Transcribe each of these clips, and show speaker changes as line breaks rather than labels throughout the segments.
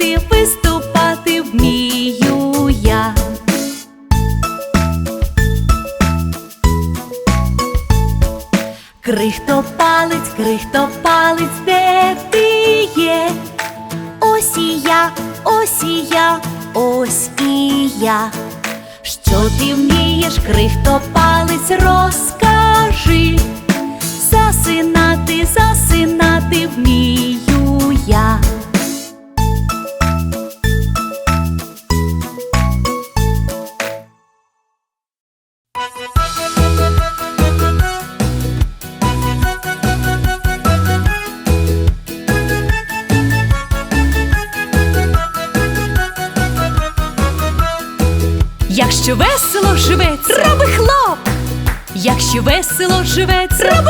ти писту.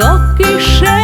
до кишень.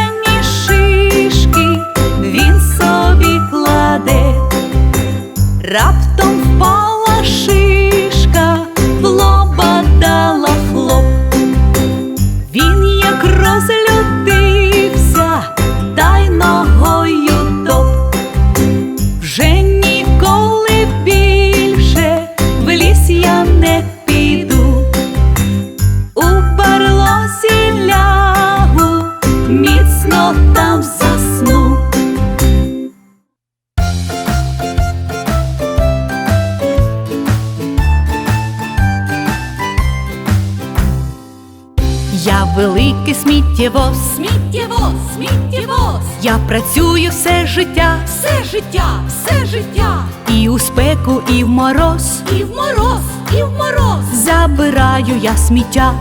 Мороз.
і в мороз, і в мороз,
Забираю я сміття.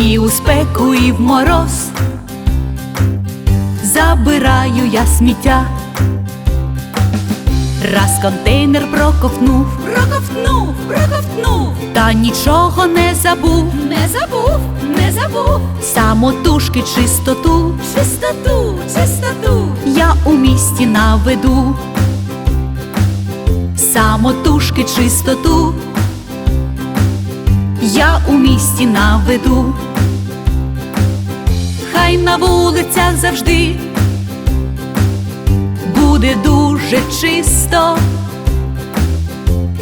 І у спеку, і в мороз. Забираю я сміття. Раз контейнер проковтнув,
проковтнув, проковтнув,
та нічого не забув.
не забув, не забув,
Самотужки чистоту
чистоту, чистоту,
я у місті наведу. Самотужки чистоту я у місті наведу. Хай на вулицях завжди буде дуже чисто.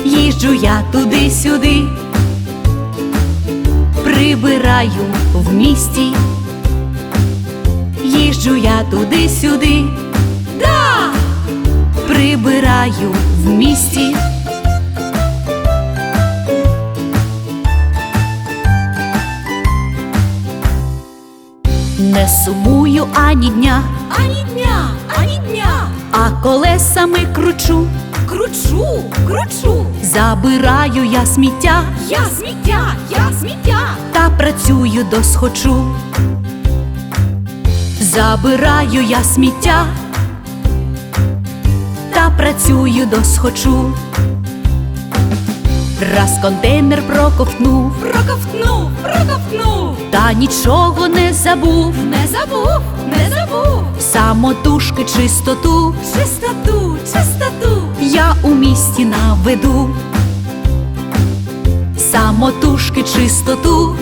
Їжджу я туди-сюди, прибираю в місті. Їжджу я туди-сюди,
да,
прибираю в місті. Не сумую ані дня,
ані дня, ані дня,
а колесами кручу,
кручу, кручу,
забираю я сміття.
Я сміття, я сміття,
та працюю досхочу. Забираю я сміття та працюю досхочу. Раз контейнер проковтнув,
проковтнув, проковтнув,
та нічого не забув.
не забув, не забув,
Самотужки чистоту
чистоту, чистоту,
я у місті наведу. Самотужки чистоту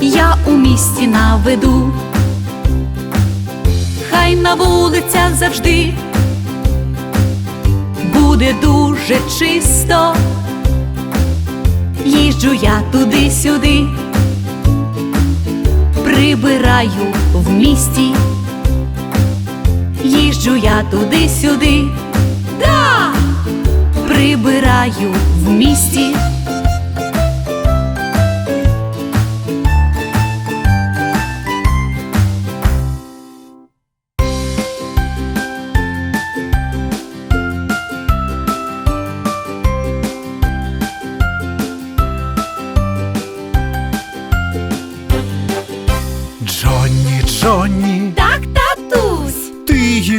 я у місті наведу. Хай на вулицях завжди буде дуже чисто. Їжджу я туди-сюди, прибираю в місті. Їжджу я туди-сюди,
да,
прибираю в місті.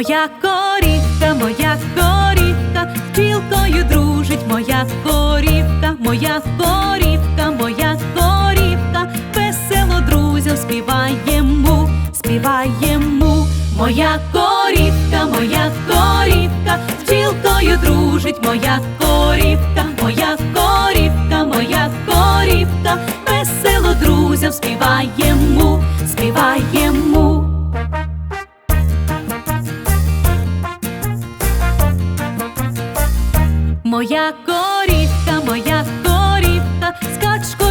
Моя корівка, моя корівка, з дружить моя корівка, моя корівка, моя корівка, весело друзям співаємо, співаємо. Моя корівка, моя корівка, з дружить моя корівка, моя корівка, моя корівка, весело друзям співаємо.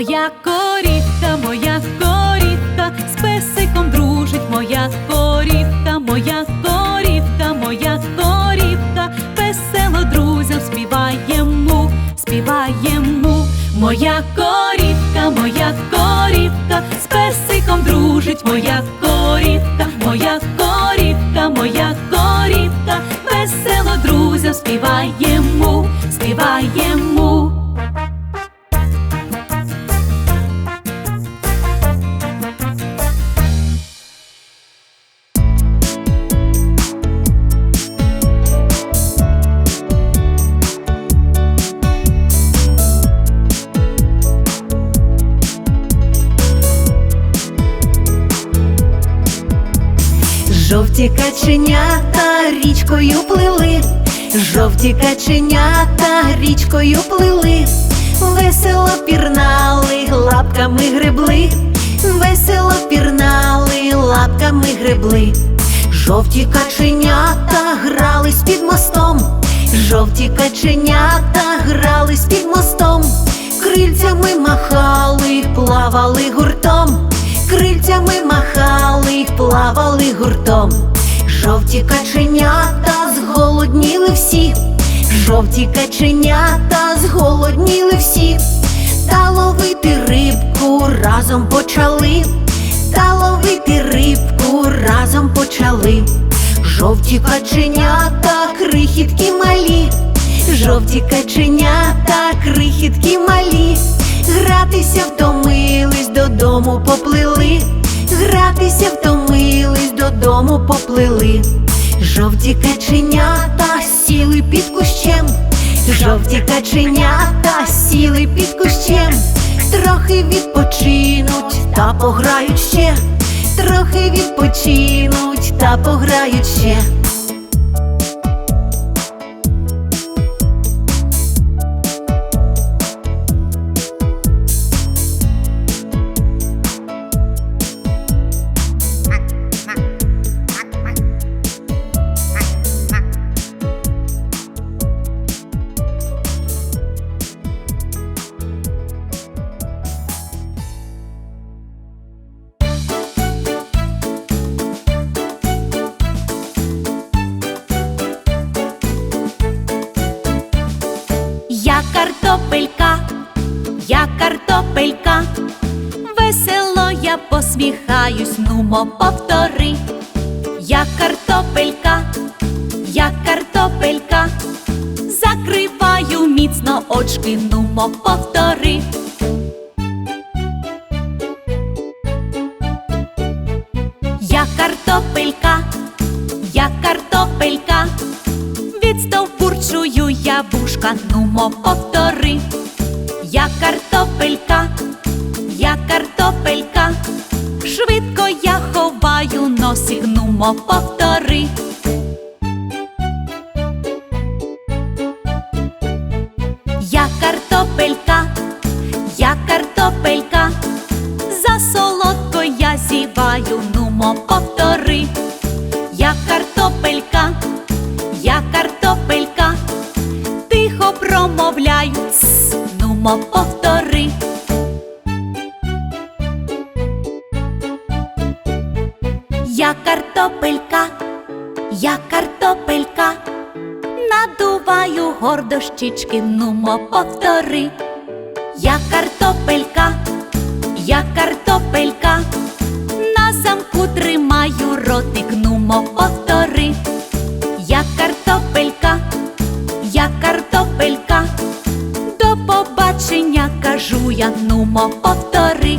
Моя корівка, моя корівка, з песиком дружить моя корівка, моя корівка, моя корівка, весело друзям співаємо, співаємо. Моя корівка, моя корівка, з песиком дружить моя корівка, моя корівка, моя корівка, весело друзям співаємо, співаємо.
Жовті каченята річкою плили, жовті каченята річкою плили, весело пірнали, лапками гребли, весело пірнали, лапками гребли. Жовті каченята грались під мостом, жовті каченята грались під мостом, крильцями махали, плавали гуртом, крильцями махали, плавали гуртом. Жовті каченята зголодніли всі, жовті каченята зголодніли всі, та ловити рибку разом почали, та ловити рибку разом почали. Жовті каченята, крихітки малі, жовті каченята, крихітки малі, гратися втомились, додому поплили, гратися втомились, додому поплили. Жовті каченята сіли під кущем, жовті каченята сіли під кущем, трохи відпочинуть та пограють ще, трохи відпочинуть та пограють ще.
Міцно очки, нумо повтори. Я картопелька, я картопелька, відстовбурчую я вушка, нумо повтори. Я картопелька, я картопелька, швидко я ховаю носик, нумо повтори. Зіваю, повтори. Я картопелька, я картопелька, тихо промовляю, нумо повтори. Я картопелька, я картопелька, надуваю гордо щічки, нумо повтори. Я картопелька, я картопелька, замку тримаю ротик, нумо повтори. Я картопелька, я картопелька, до побачення кажу я, нумо повтори.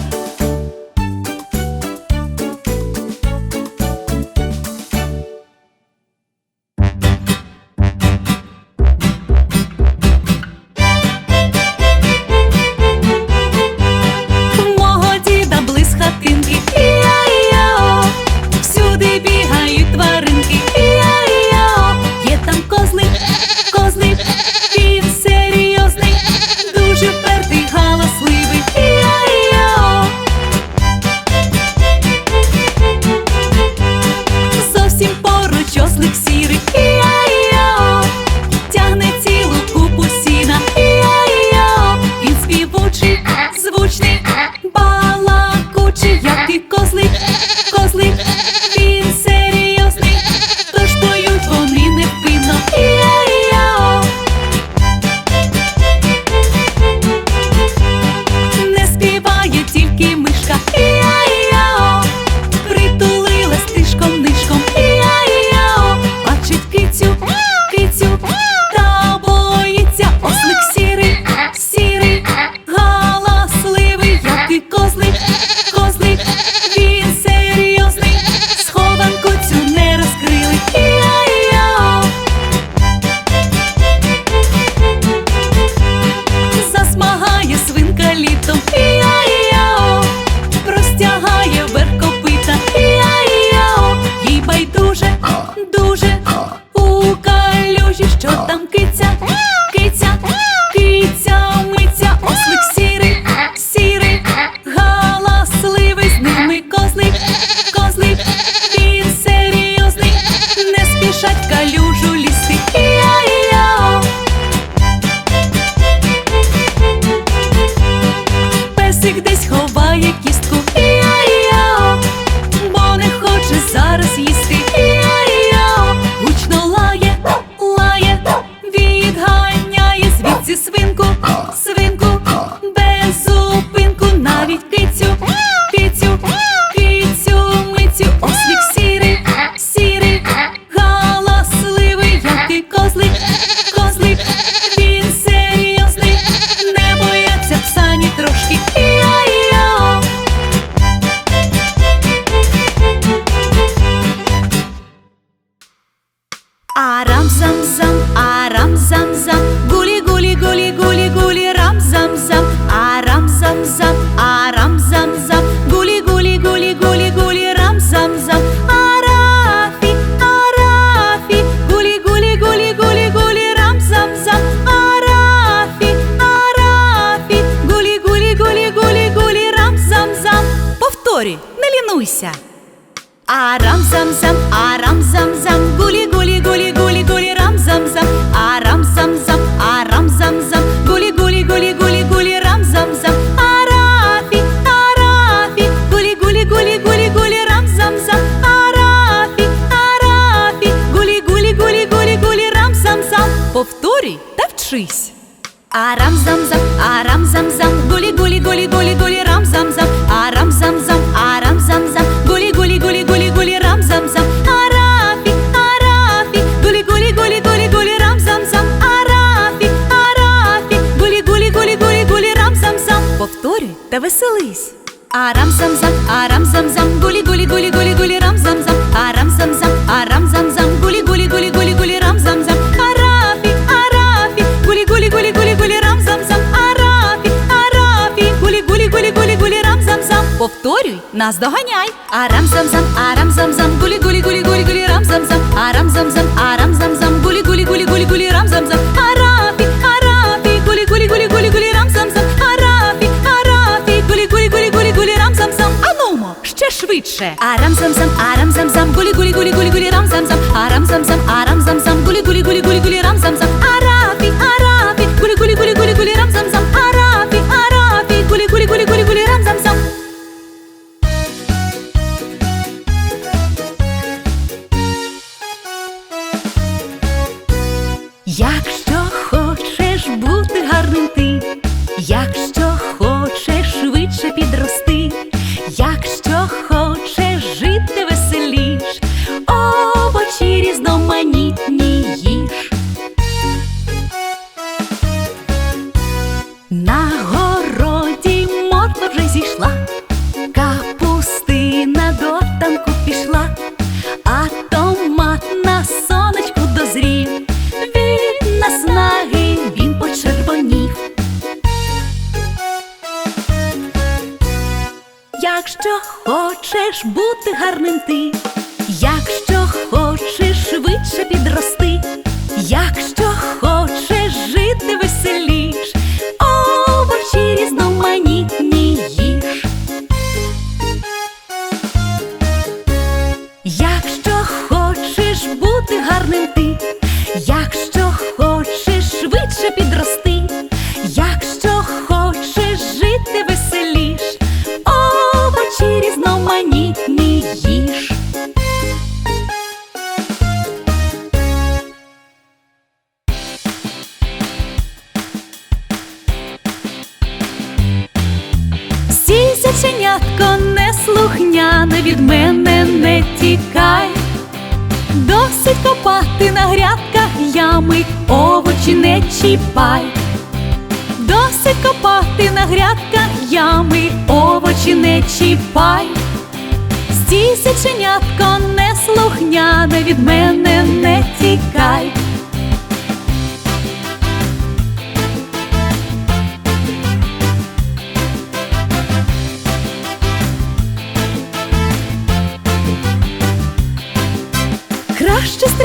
наздоганяй, арам-зам-зам, арам. можеш бути гарним ти. Оченятко неслухняне від мене не тікай, досить копати на грядках ями, овочі не чіпай, досить копати на грядках ями, овочі не чіпай, Стійся, ченятко неслухняне від мене не тікай.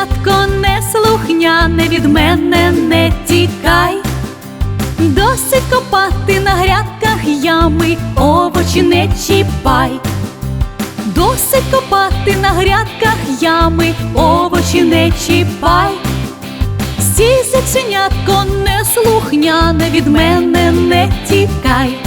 Дитятко не від мене не тікай, досить копати на грядках ями, овочі не чіпай, досить копати на грядках ями, овочі не чіпай, Сій заценятко не слухняне від мене не тікай.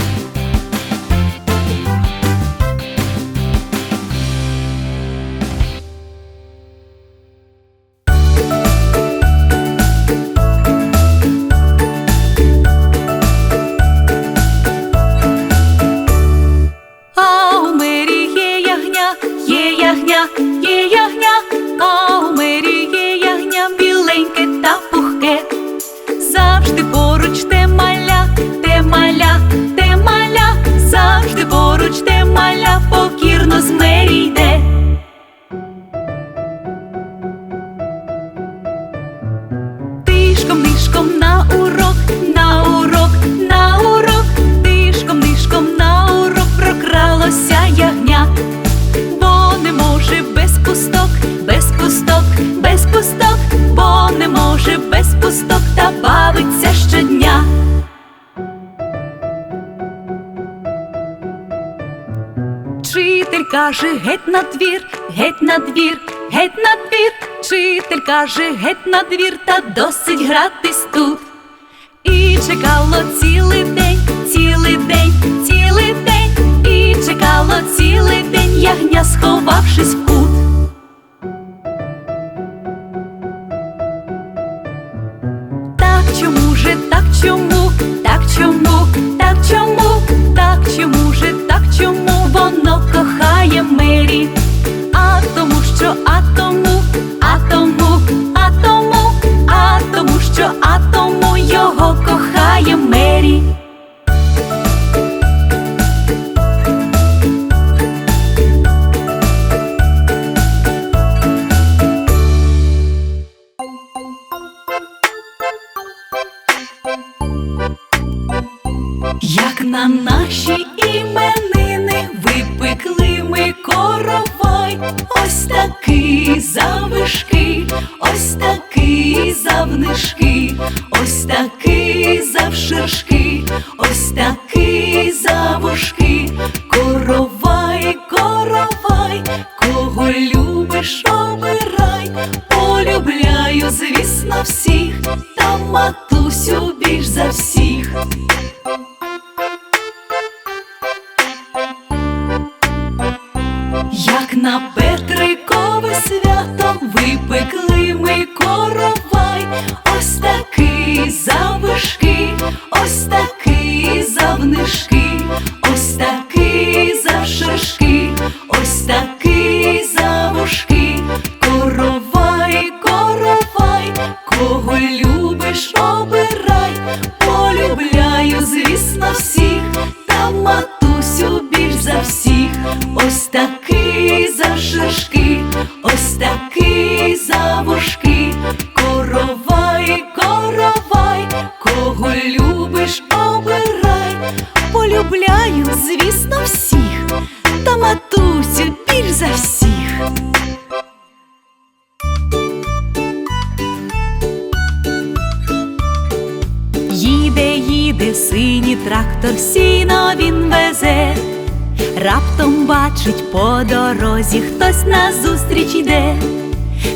Вчитель каже, геть на двір, геть на двір, геть на двір. Вчитель каже, геть на двір, та досить гратись тут. І чекало цілий день, цілий день, цілий день, і чекало цілий день, ягня, сховавшись в кут. На наші іменини випекли ми коровай, ось такий завишки, ось такий завнишки, ось такий завширшки,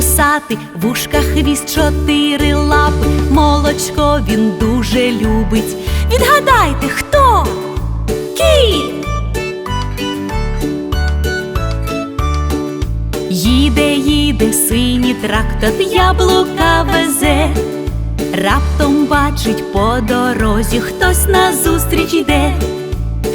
вусатий, в ушках хвіст чотири лапи, молочко він дуже любить. Відгадайте, хто? Кіт! Їде, їде синій трактор, яблука везе. Раптом бачить по дорозі, хтось назустріч йде.